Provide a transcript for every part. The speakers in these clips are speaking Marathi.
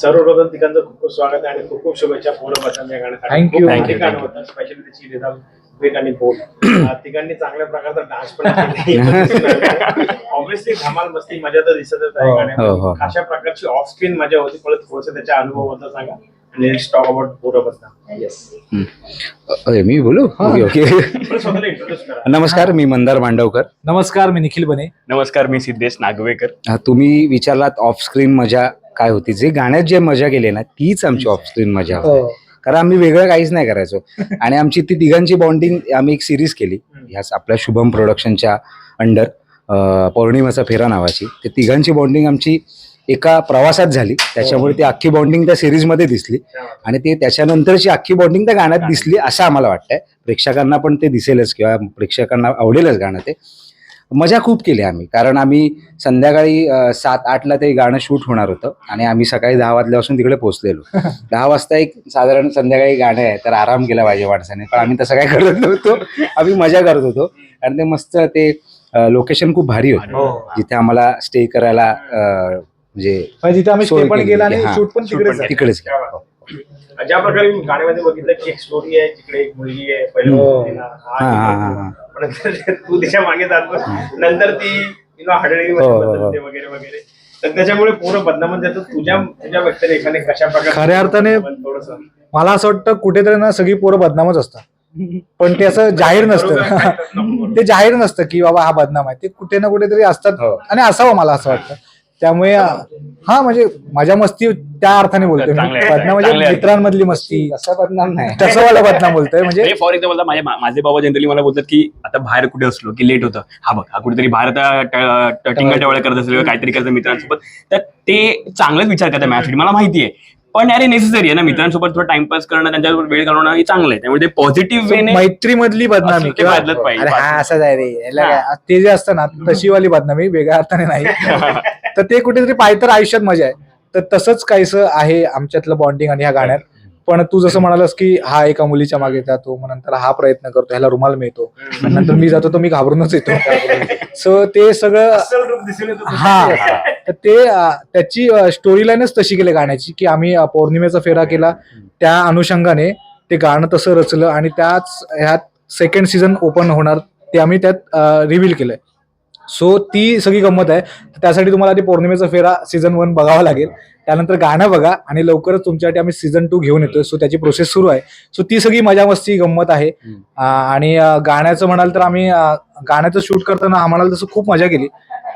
सर्वप्रथम तिघांचं खूप खूप स्वागत आहे आणि खूप खूप शुभेच्छा. पूर्ण बटन या गाण्यासाठी. Thank you. खूप Thank भारी you. गाणं होतं. स्पेशली त्याची रिदम वेट आणि तिघांनी चांगल्या प्रकारचा डान्स पण ऑब्विसली धमाल मस्ती मजा तर दिसतच आहे. हो, हो, हो. गाण्यात अशा प्रकारची ऑफ स्क्रीन मजा होती. परत थोडस त्याच्या अनुभवाबद्दल सांगा. आणि टॉक अबाउट पूर्ण बदनाम येस अरे मी बोलू? ओके ओके स्वतःला इंट्रोड्यूस करा. नमस्कार मी मंदार मांडवकर. नमस्कार मी निखिल बने. नमस्कार मी सिद्धेश नागवेकर. हा, तुम्ही विचारलात ऑफ स्क्रीन मजा काय होती जे गाण्यात जे मजा केली ना तीच आमची ऑफ स्क्रीन मजा होती. कारण आम्ही वेगळं काहीच नाही करायचो. आणि आमची ती तिघांची बॉन्डिंग आम्ही एक सिरीज केली ह्याच आपल्या शुभम प्रोडक्शनच्या अंडर पौर्णिमाचा फेरा नावाची. ते तिघांची बॉन्डिंग आमची एका प्रवासात झाली. त्याच्यामुळे ती अख्खी बॉन्डिंग त्या सिरीजमध्ये दिसली. आणि ते त्याच्यानंतरची अख्खी बॉन्डिंग त्या गाण्यात. दिसली असं आम्हाला वाटतंय. प्रेक्षकांना पण ते दिसेलच किंवा प्रेक्षकांना आवडेलच गाणं ते. मजा खूप केली आम्ही. कारण आम्ही संध्याकाळी सात आठला ते गाणं शूट होणार होतं आणि आम्ही सकाळी दहा वाजल्यापासून तिकडे पोहोचलेलो. दहा वाजता एक साधारण संध्याकाळी गाणं आहे तर आराम केला पाहिजे माणसाने. पण आम्ही तसं काय करत नव्हतो. आम्ही मजा करत होतो. आणि ते मस्त ते लोकेशन खूप भारी हो. होतं जिथे आम्हाला स्टे करायला म्हणजे जिथे आम्ही stay पण. आणि हा. शूट पण तिकडेच. ज्या प्रकारे मी गाण्यामध्ये बघितलं की एक स्टोरी आहे तिकडे एक मुलगी आहे पहिल्या तू तिच्यामागे जातो. नंतर ती हडळी हो, हो, हो. वगैरे वगैरे. तर त्याच्यामुळे पूर्ण बदनामत जातो तुझ्या तुझ्या व्यक्तिरेखाने कशा प्रकारे खऱ्या अर्थाने- थोडस? मला असं वाटतं कुठेतरी ना सगळी पोरं बदनामच असतात. पण ते असं जाहीर नसतं. ते जाहीर नसतं की बाबा हा बदनाम आहे. ते कुठे ना कुठेतरी असतात. आणि असावं मला असं वाटतं. त्यामुळे हा म्हणजे माझ्या मस्ती त्या अर्थाने बोलतोय. चांगले आहे, बदनाम म्हणजे आहे. मित्रांमधली मस्ती असं बदनाम नाही. तसं वाला बदनाम बोलतोय म्हणजे फॉर एक्झाम्पल माझे माझे बाबा जनरली मला बोलतात की आता बाहेर कुठे असलो की लेट होतं. हा बघ हा कुठेतरी बाहेर आता टवळ करत असेल किंवा काहीतरी करत मित्रांसोबत. तर ते चांगलाच विचार करतात माझ्यासाठी मला माहिती आहे. पण अरे नेसेसरी आहे ना मित्रांसोबत थोडं टाइमपास करणं त्यांच्याबरोबर वेळ घालवणं हे चांगलं आहे. त्यामुळे ते पॉझिटिव्ह वेने मैत्री मधली बदनामी असं ते किंवा बदलत पाहिजे. अरे हा असंच आहे रे. याला काय- ते जे असतं ना तशी वाली बदनामी वेगळ्या अर्थाने नाही. तर ते कुठेतरी पाहिजे तर आयुष्यात मजा आहे. तर तसंच काहीसं आहे आमच्यातलं बॉन्डिंग आणि ह्या गाण्यात. पण तू जसं म्हणालास की हा एका मुलीच्या मागे जातो मग नंतर हा प्रयत्न करतो ह्याला रुमाल मिळतो. नंतर मी जातो तर मी घाबरूनच येतो. सो ते सगळं हा. तर ते त्याची स्टोरी लाईनच तशी केली गाण्याची की आम्ही पौर्णिमेचा फेरा केला. त्या अनुषंगाने ते गाणं तसं रचलं आणि त्याच ह्यात सेकंड सीझन ओपन होणार ते आम्ही त्यात रिव्हील केलंय. सो ती सगळी गंमत आहे. तर त्यासाठी तुम्हाला आधी पौर्णिमेचा फेरा सीझन वन बघावा लागेल. त्यानंतर गाणं बघा आणि लवकरच तुमच्यासाठी आम्ही सीझन टू घेऊन येतोय. सो त्याची प्रोसेस सुरू आहे. सो ती सगळी मजा मस्ती गंमत आहे. आणि गाण्याचं म्हणाल तर आम्ही गाण्याचं शूट करताना आम्हाला तसं खूप मजा केली.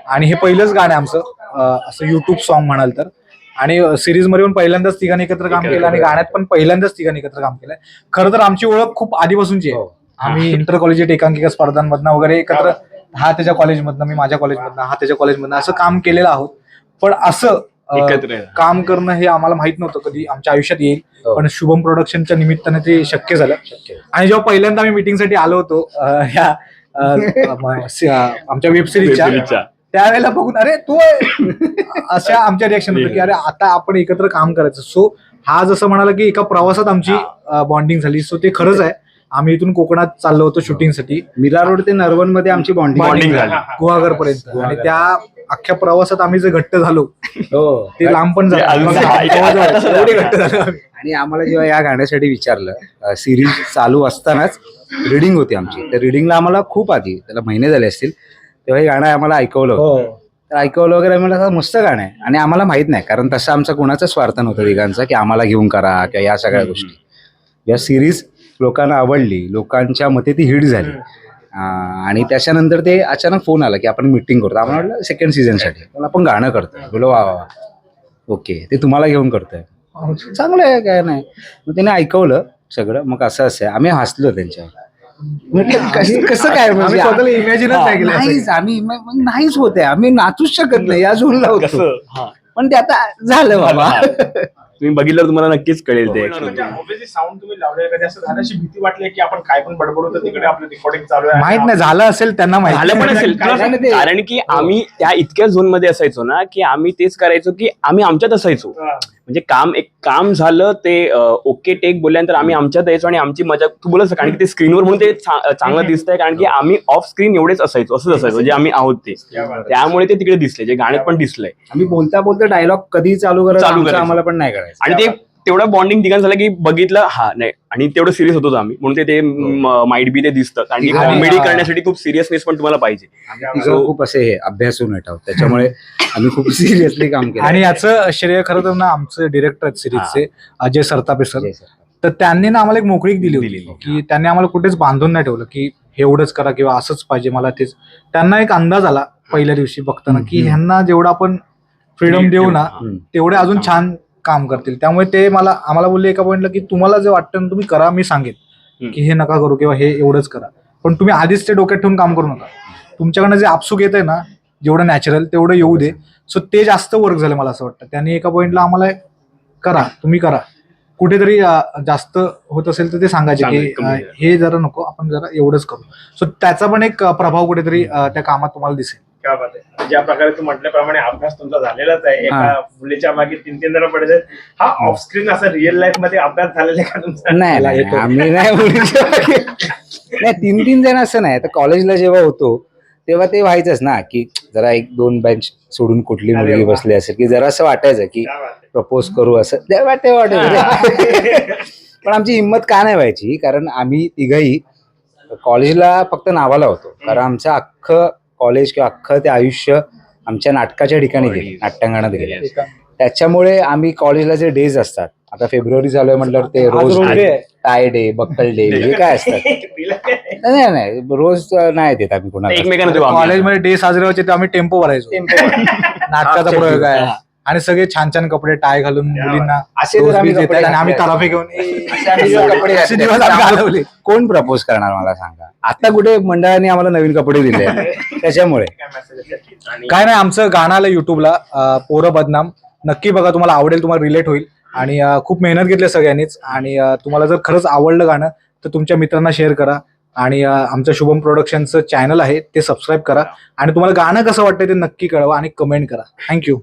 आणि हे पहिलंच गाणं आमचं. असं युट्यूब सॉन्ग म्हणाल तर. आणि सिरीजमध्ये पण पहिल्यांदाच तिघांनी एकत्र काम केलं आणि गाण्यात पण पहिल्यांदाच तिघांनी एकत्र काम केलंय. खरं तर आमची ओळख खूप आधीपासूनची आहे. हो. आम्ही इंटर कॉलेज एकांकिका स्पर्धांमधनं वगैरे एकत्र हा त्याच्या कॉलेजमधनं मी माझ्या कॉलेजमधनं हा त्याच्या कॉलेजमधनं असं काम केलेलं आहोत पण असं अं. काम करणं हे आम्हाला माहीत नव्हतं कधी आमच्या आयुष्यात येईल हो. पण शुभम प्रोडक्शनच्या निमित्ताने ते शक्य झालं आणि जेव्हा पहिल्यांदा आम्ही मीटिंगसाठी आलो होतो अं, ह्या अं, म- स- अं, आमच्या वेब सिरीजच्या वेबसिरीजच्या. त्यावेळेला बघून अरे तू आहे. अशा आमच्या रिॲक्शन होतं की अरे आता आपण एकत्र काम करायचं सो हा जसं म्हणाला की एका प्रवासात आमची बॉन्डिंग झाली सो ते खरंच आहे आम्ही इथून कोकणात चाललो होतो शूटिंगसाठी. मीरा रोड ते नरवणमध्ये आमची बॉन्डिंग Bonding झाली. गुहागर पर्यंत आणि त्या अख्ख्या प्रवासात आम्ही जे घट्ट झालो हो. ते लांब पण ते अजून झालं एवढे घट्ट झालो आम्ही. आणि आम्हाला जेव्हा या गाण्यासाठी विचारलं सिरीज चालू असतानाच रिडिंग होती आमची. त्या रिडिंगला आम्हाला खूप आधी त्याला महिने झाले असतील तेव्हा हे गाणं आम्हाला ऐकवलं होतं. हो. तर ऐकवलं वगैरे आम्हाला असं मस्त गाणं आहे. आणि आम्हाला माहीत नाही कारण तसं आमचा कोणाचा स्वार्थ नव्हता तिघांचा की आम्हाला घेऊन करा किंवा या सगळ्या गोष्टी. या सिरीज लोकांना आवडली लोकांच्या मते ती हिट झाली. अं, आणि त्याच्यानंतर ते अचानक फोन आला की आपण मिटिंग करतो. आम्हाला वाटलं सेकंड सीझनसाठी पण आपण गाणं करतोय. बोलो वा वा. ओके ते तुम्हाला घेऊन करतोय. चांगलं आहे काय नाही. मग त्याने ऐकवलं सगळं. मग असं असं. आहे आम्ही हसलो त्यांच्यावर. म्हटलं कसं कसं काय? आम्ही म्हणजे स्वतःला इमॅजिनच नाही केलं असं. नाहीच आम्ही मग मग नाहीच होते. आम्ही नाचूच शकत नाही. या झोनला होतो. कसं? हा. पण ते आता झालं बाबा. तुम्ही बघितलं तुम्हाला नक्कीच कळेल ते. म्हणजे ऑब्व्हियसली साऊंड तुम्ही लावले असं भीती वाटली की आपण काय पण तिकडे आपलं रेकॉर्डिंग चालू आहे. माहीत नाही झालं असेल त्यांना माहीत. झालं पण असेल. कारण की आम्ही त्या इतक्या झोनमध्ये असायचो ना की आम्ही तेच करायचो की आम्ही आमच्यात असायचो. म्हणजे काम एक काम झालं ते ओके टेक बोलल्यानंतर आम्ही आमच्यात यायचो आणि आमची मजा तू बोलस कारण की ते स्क्रीनवर म्हणून ते चांगलं दिसतंय कारण की आम्ही ऑफ स्क्रीन एवढेच असायचो असंच असायचो जे आम्ही आहोत ते. त्यामुळे ते तिकडे दिसले जे गाण्यात पण दिसलंय. आम्ही बोलता बोलता डायलॉग कधी चालू करायचं चालू आमचं करायचं. आम्हाला पण नाही करायचं. आणि ते तेवढं बॉन्डिंग ठिकाण झालं की बघितलं हा नाही. आणि तेवढं सिरियस होतो आम्ही. म्हणून ते ते माइट बी ते दिसतं कारण की आणि- कॉमेडी करण्यासाठी खूप सिरियसनेस पण तुम्हाला पाहिजे. खूप असे हे अभ्यासू नट आहोत त्याच्यामुळे आम्ही खूप सिरियसली काम केलं. आणि याचं श्रेय खरं तर ना आमचे डिरेक्टर आहेत सिरीजचे अजय सरतापे सर. तर त्यांनी ना आम्हाला एक मोकळीक दिली. होती की त्यांनी आम्हाला कुठेच बांधून नाही ठेवलं की हे एवढंच करा किंवा असंच पाहिजे मला तेच. त्यांना एक अंदाज आला पहिल्या दिवशी बघताना की. ह्यांना जेवढं आपण फ्रीडम देऊ ना. तेवढे अजून छान काम करतील. त्यामुळे ते मला आम्हाला बोलले एका पॉईंटला की तुम्हाला जे वाटतं ना तुम्ही करा मी सांगेन. की हे नका करू किंवा हे एवढंच करा. पण तुम्ही आधीच ते डोक्यात ठेवून काम करू नका. तुमच्याकडनं जे आपसूक येत आहे ना जेवढं नॅचरल तेवढं येऊ दे. सो ते जास्त वर्क झालं मला असं वाटतं. त्यांनी एका पॉईंटला आम्हाला करा तुम्ही करा. कुठेतरी जास्त होत असेल तर ते सांगायचे सांगा, की. हे जरा नको आपण जरा एवढंच करू. सो त्याचा पण एक प्रभाव कुठेतरी त्या कामात तुम्हाला दिसेल. क्या बात आहे ज्या प्रकारे तू म्हटल्याप्रमाणे अभ्यास तुमचा झालेलाच आहे एका. मुलीच्या मागे तीन तीन जण पडले हा ऑफ स्क्रीन असा रिअल लाईफमध्ये अभ्यास झालेला आहे का तुमचा नाही नाही. आम्ही नाही मुलीच्या मागे. नाही तीन तीन जण असं नाही तर कॉलेजला जेव्हा होतो तेव्हा ते व्हायचंच ना की जरा एक दोन बेंच सोडून कुठली अरे मुलगी वा. बसली असेल की जरा असं वाटायचं की क्या बात आहे. प्रपोज करू असं तेव्हा ते वाटायचं पण आमची हिंमत का नाही व्हायची कारण आम्ही तिघही कॉलेजला फक्त नावाला होतो कारण आमचं अख्खं कॉलेज किंवा अख्खं ते आयुष्य आमच्या नाटकाच्या ठिकाणी गेले नाट्यांगणात गेले. त्याच्यामुळे आम्ही कॉलेजला जे डेज असतात आता फेब्रुवारी आहे म्हटल्यावर ते rose. Tie day buckle day हे काय असतात? नाही नाही रोज नाही देत आम्ही कोणाला. कॉलेजमध्ये डे साजरे व्हायचे आम्ही टेम्पो भरायचो. नाटकाचा प्रयोग आहे. आणि सगळे छान छान कपडे टाय घालून मुलींना असे जर डोस आम्ही कपडे आणि तराफे घेऊन कपडे असे दिवस आम्ही घालवले. कोण प्रपोज करणार मला सांगा? आता कुठे मंडळाने आम्हाला नवीन कपडे दिले त्याच्यामुळे. काय नाही आमचं गाणं आलं युट्यूबला पोरं बदनाम. नक्की बघा तुम्हाला आवडेल तुम्हाला रिलेट होईल. आणि खूप मेहनत घेतली सगळ्यांनीच. आणि तुम्हाला जर खरंच आवडलं गाणं तर तुमच्या मित्रांना शेअर करा. आणि आमचं शुभम प्रोडक्शनचं चॅनल आहे ते सबस्क्राईब करा. आणि तुम्हाला गाणं कसं वाटतं ते नक्की कळवा आणि कमेंट करा. थँक्यू